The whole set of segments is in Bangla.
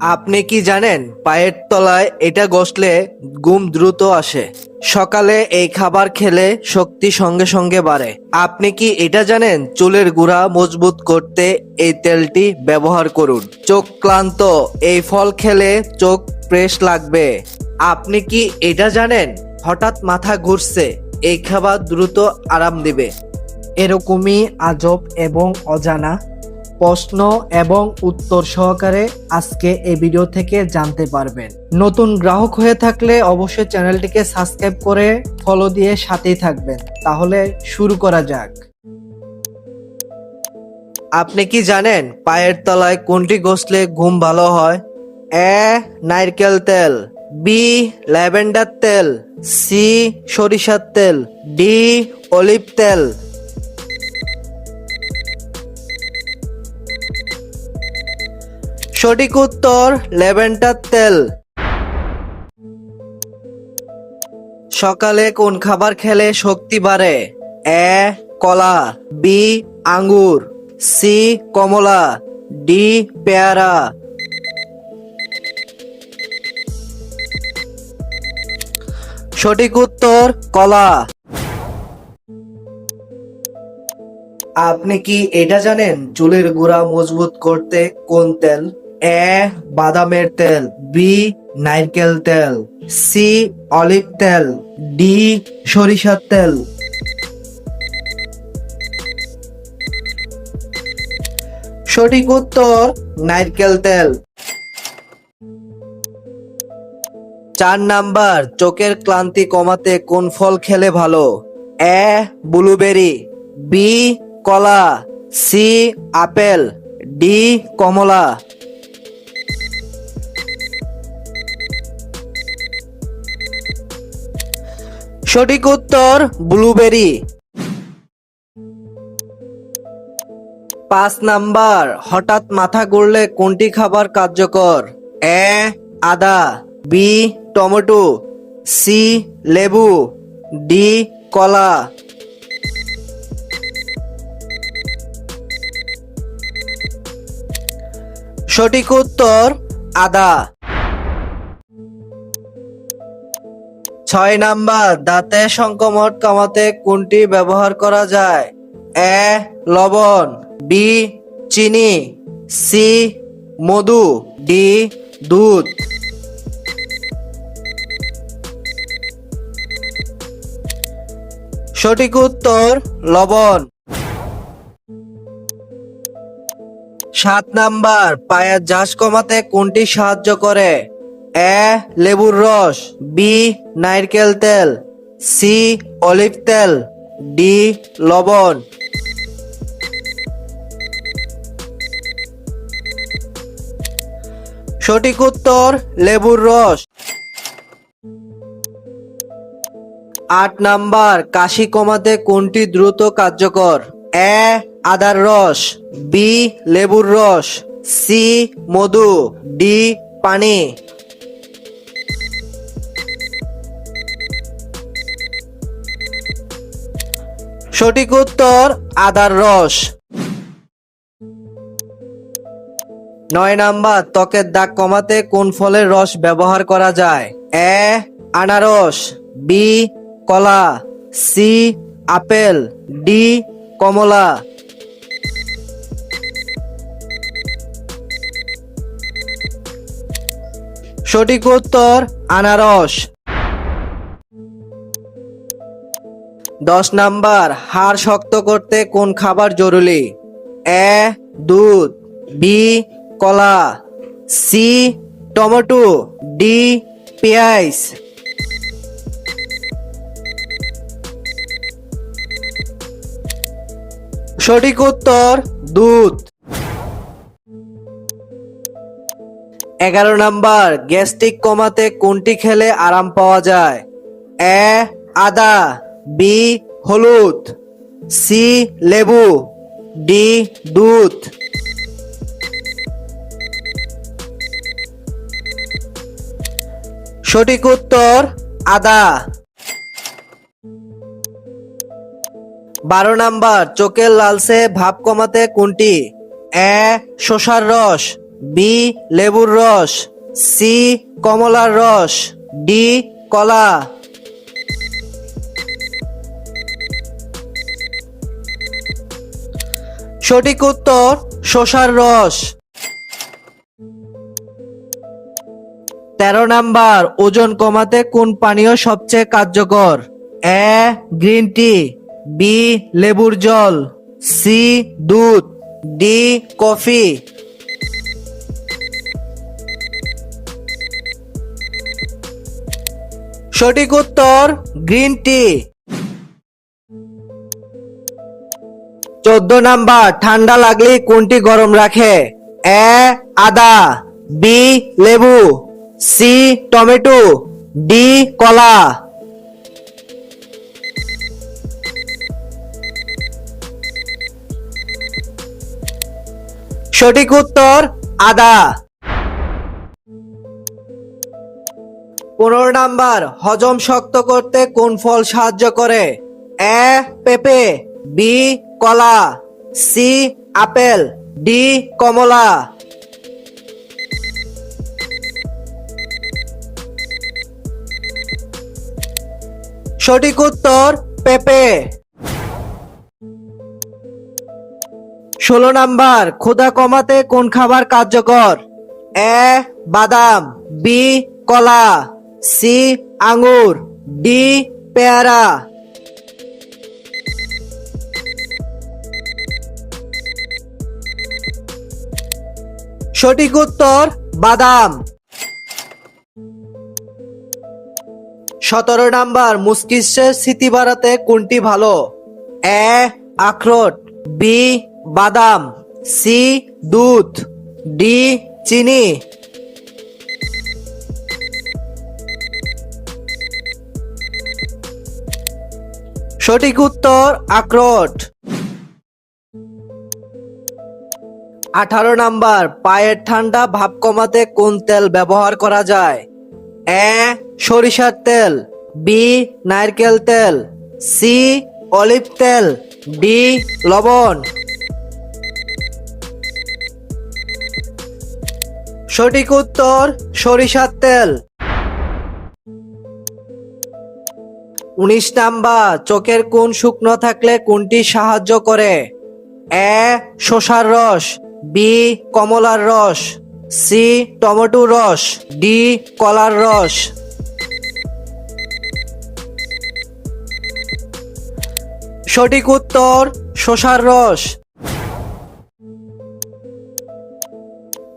আপনি কি জানেন, পায়ের তলায় এটা গসলে ঘুম দ্রুত আসে। সকালে এই খাবার খেলে শক্তি সঙ্গে সঙ্গে বাড়ে। আপনি কি এটা জানেন, চুলের গুড়া মজবুত করতে এই তেলটি ব্যবহার করুন। চোখ ক্লান্ত, এই ফল খেলে চোখ ফ্রেশ লাগবে। আপনি কি এটা জানেন, হঠাৎ মাথা ঘুরছে, এই খাবার দ্রুত আরাম দিবে। এরকমই আজব এবং অজানা প্রশ্ন এবং উত্তর সহকারে আজকে এই ভিডিও থেকে জানতে পারবেন। নতুন গ্রাহক হয়ে থাকলে অবশ্যই চ্যানেলটিকে সাবস্ক্রাইব করে ফলো দিয়ে সাথেই থাকবেন। তাহলে শুরু করা যাক। আপনি কি জানেন পায়ের তলায় কোনটি ঘষলে ঘুম ভালো হয়? এ, নারকেল তেল, বি, ল্যাভেন্ডার তেল, সি, সরিষার তেল, ডি, অলিভ তেল। সঠিক উত্তর ল্যাভেন্ডার তেল। সকালে কোন খাবার খেলে শক্তি বাড়ে? এ, কলা, বি, আঙ্গুর, সি, কমলা, ডি, পেয়ারা। সঠিক উত্তর, কলা। আপনি কি এটা জানেন? চুলের গুড়া মজবুত করতে কোন তেল? এ, বাদামের তেল, বি, নারকেল তেল, সি, অলিভ তেল, ডি, সরিষার তেল। সঠিক উত্তর, নারকেল তেল। চার নাম্বার, চোখের ক্লান্তি কমাতে কোন ফল খেলে ভালো? এ, ব্লুবেরি, বি, কলা, সি, আপেল, ডি, কমলা। সঠিক উত্তর ব্লুবেরি। পাঁচ নাম্বার, হঠাৎ মাথা ঘুরলে কোনটি খাবার কার্যকর? এ, আদা, বি, টমেটো, সি, লেবু, ডি, কলা। সঠিক উত্তর, আদা। ছয় নাম্বার, দাঁতে সংক্রমণ কমাতে কোনটি ব্যবহার করা যায়? এ, লবণ, বি, চিনি, সি, মধু, ডি, দুধ। সঠিক উত্তর, লবণ। সাত নাম্বার, পায়ের ঝাঁস কমাতে কোনটি সাহায্য করে? এ, লেবুর রস, বি, নারকেল তেল, সি, অলিভ তেল, ডি, লবণ। সঠিক উত্তর, লেবুর রস। আট নাম্বার, কাশি কমাতে কোনটি দ্রুত কার্যকর? এ, আদার রস, বি, লেবুর রস, সি, মধু, ডি, পানি। সঠিক উত্তর, আদার রস। নয় নাম্বার, ত্বকের দাগ কমাতে কোন ফলের রস ব্যবহার করা যায়? এ, আনারস, বি, কলা, সি, আপেল, ডি, কমলা। সঠিক উত্তর, আনারস। দশ নাম্বার, হাড় শক্ত করতে কোন খাবার জরুরি? এ, দুধ, বি, কলা, সি, টমেটো, ডি, পেঁয়াজ। সঠিক উত্তর, দুধ। এগারো নাম্বার, গ্যাস্ট্রিক কমাতে কোনটি খেলে আরাম পাওয়া যায়? এ, আদা। বি হলুদ, সি লেবু, ডি দুধ। সঠিক উত্তর আদা। বারো নাম্বার, চোখের লালসে ভাব কমাতে কোনটি? এ শসার রস, বি, লেবুর রস, সি, কমলার রস, ডি, কলা। সঠিক উত্তর শসার রস। তেরো নাম্বার, ওজন কমাতে কোন পানীয় সবচেয়ে কার্যকর? এ, গ্রিন টি, বি, লেবুর জল, সি, দুধ, ডি, কফি। সঠিক উত্তর, গ্রিন টি। চোদ্দ নাম্বার, ঠান্ডা লাগলে কোনটি গরম রাখে? এ, আদা, বি, লেবু, সি, টমেটো, ডি, কলা। সঠিক উত্তর, আদা। পনেরো নাম্বার, হজম শক্ত করতে কোন ফল সাহায্য করে? এ, পেঁপে, বি কলা, সি, আপেল, ডি, কমলা। সঠিক উত্তর, পেঁপে। ষোলো নাম্বার, ক্ষুধা কমাতে কোন খাবার কার্যকর? এ, বাদাম, বি, কলা, সি আঙ্গুর ডি, পেয়ারা। সঠিক উত্তর, বাদাম। সতেরো নাম্বার মস্তিষ্কের স্মৃতি বাড়াতে কোনটি ভালো? এ, আখরোট, বি, বাদাম, সি, দুধ, ডি, চিনি। সঠিক উত্তর, আখরোট। আঠারো নাম্বার, পায়ের ঠান্ডা ভাব কমাতে কোন তেল ব্যবহার করা যায়? এ, সরিষার তেল, বি, নারকেল তেল, সি, অলিভ তেল, ডি, লবণ। সঠিক উত্তর, সরিষার তেল। উনিশ নাম্বার, চোখের কোন শুকনো থাকলে কোনটি সাহায্য করে? এ, শসার রস বি কমলার রস সি টমেটো রস ডি কলার রস। সঠিক উত্তর, শসার রস।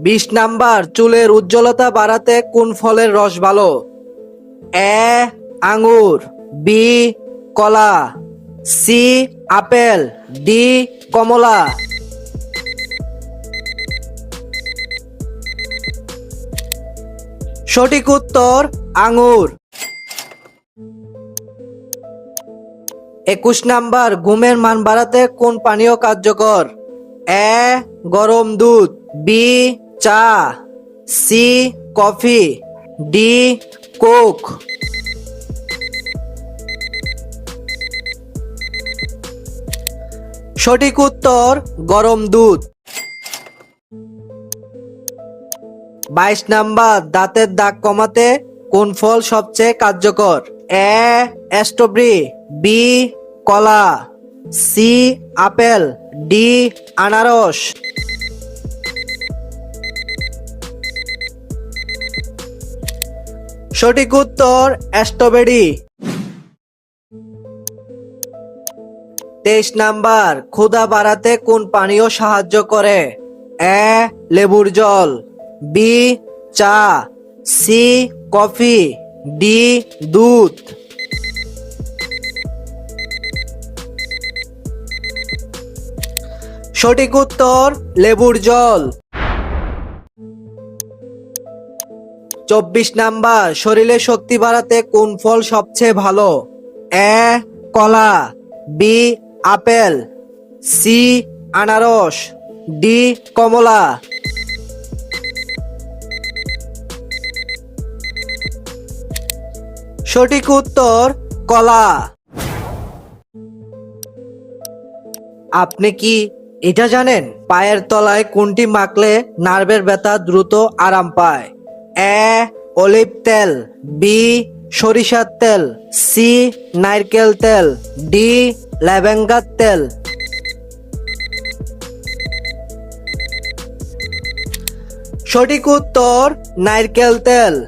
বিশ নাম্বার, চুলের উজ্জ্বলতা বাড়াতে কোন ফলের রস ভালো? এ, আঙুর বি কলা সি আপেল ডি কমলা। সঠিক উত্তর, আঙুর। একুশ নাম্বার, ঘুমের মান বাড়াতে কোন পানীয় কার্যকর? এ, গরম দুধ, বি, চা, সি, কফি, ডি, কোক। সঠিক উত্তর, গরম দুধ। বাইশ নাম্বার, দাঁতের দাগ কমাতে কোন ফল সবচেয়ে কার্যকর? এ স্ট্রবেরি বি, কলা, সি, আপেল, ডি, আনারস। সঠিক উত্তর স্ট্রবেরি তেইশ নাম্বার, ক্ষুধা বাড়াতে কোন পানীয় সাহায্য করে? এ, লেবুর জল। বি চা সি কফি ডি দুধ। সঠিক উত্তর, লেবুর জল। চব্বিশ নাম্বার, শরীরে শক্তি বাড়াতে কোন ফল সবচেয়ে ভালো? এ, কলা। B apple. সি আনারস। ডি কমলা। সঠিক উত্তর, কলা। আপনি কি এটা জানেন? পায়ের তলায় কোনটি মাখলে নার্ভের ব্যথা দ্রুত আরাম পায়। এ, অলিভ তেল, বি, সরিষার তেল, সি, নারকেল তেল, ডি ল্যাভেঙ্গার তেল। সঠিক উত্তর, নারকেল তেল।